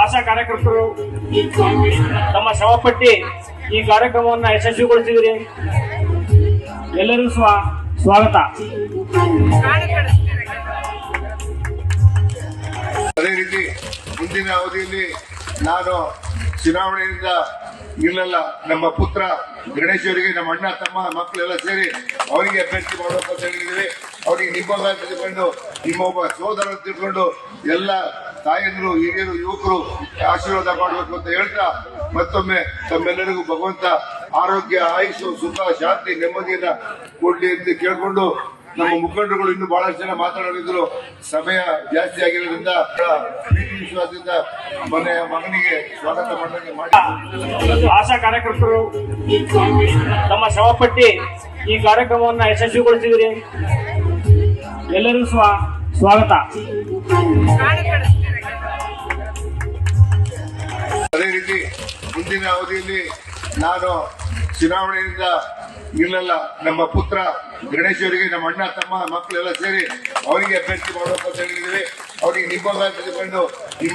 ಆಶಾ ಕಾರ್ಯಕರ್ತರು ತಮ್ಮ ಶ್ರಮಪಟ್ಟಿ ಈ ಕಾರ್ಯಕ್ರಮವನ್ನು ಯಶಸ್ವಿಗೊಳಿಸಿದಿರಿ. ಎಲ್ಲರೂ ಸ್ವ, ಸ್ವಾಗತ. ಅದೇ ರೀತಿ ಮುಂದಿನ ಅವಧಿಯಲ್ಲಿ ನಾನು ಚುನಾವಣೆಯಿಂದ ನಿಲ್ಲಲ್ಲ ನಮ್ಮ ಪುತ್ರ ಗಣೇಶ್ ಅವರಿಗೆ, ನಮ್ಮ ಅಣ್ಣ, ತಮ್ಮ ಮಕ್ಕಳೆಲ್ಲ ಸೇರಿ ಅವರಿಗೆ ಅಭ್ಯರ್ಥಿ ಮಾಡಬೇಕು ಅವರಿಗೆ ನಿಮ್ಮ ತಿಳ್ಕೊಂಡು, ನಿಮ್ಮ ಒಬ್ಬ ಸೋದರ ತಿಳ್ಕೊಂಡು ಎಲ್ಲ ತಾಯಂದ್ರು, ಹಿರಿಯರು, ಯುವಕರು ಆಶೀರ್ವಾದ ಮಾಡಬೇಕು ಅಂತ ಹೇಳ್ತಾ ಮತ್ತೊಮ್ಮೆ ತಮ್ಮೆಲ್ಲರಿಗೂ ಭಗವಂತ ಆರೋಗ್ಯ ಆಯುಷು ಸುಖ, ಶಾಂತಿ, ನೆಮ್ಮದಿಯನ್ನ ಕೊಡ್ಲಿ ಅಂತ ಕೇಳಿಕೊಂಡು ನಮ್ಮ ಮುಖಂಡರುಗಳು ಇನ್ನು ಬಹಳಷ್ಟು ಜನ ಮಾತನಾಡಿದ್ರು ಸಮಯ ಜಾಸ್ತಿ ಆಗಿರೋದ್ರಿಂದ ಪ್ರೀತಿ ವಿಶ್ವಾಸದಿಂದ ಮನೆಯ ಮಗನಿಗೆ ಸ್ವಾಗತ ಮಾಡಿದಂಗೆ ಮಾಡಿ. ಆಶಾ ಕಾರ್ಯಕರ್ತರು ತಮ್ಮ ಶವಪಟ್ಟಿ ಈ ಕಾರ್ಯಕ್ರಮವನ್ನ ಯಶಸ್ವಿಗೊಳಿಸಿದಿರಿ. ಎಲ್ಲರೂ ಸ್ವ ಸ್ವಾಗತ. ಅದೇ ರೀತಿ ಮುಂದಿನ ಅವಧಿಯಲ್ಲಿ ನಾನು ಚುನಾವಣೆಯಿಂದ ಇಲ್ಲಲ್ಲ, ನಮ್ಮ ಪುತ್ರ ಗಣೇಶ್ ಅವರಿಗೆ, ನಮ್ಮ ಅಣ್ಣ, ತಮ್ಮ ಮಕ್ಕಳೆಲ್ಲ ಸೇರಿ ಅವರಿಗೆ ಅಭ್ಯರ್ಥಿ ಮಾಡಬೇಕು ಅಂತ ಅವರಿಗೆ ನಿಮ್ಮ ನಿಮ್ಮ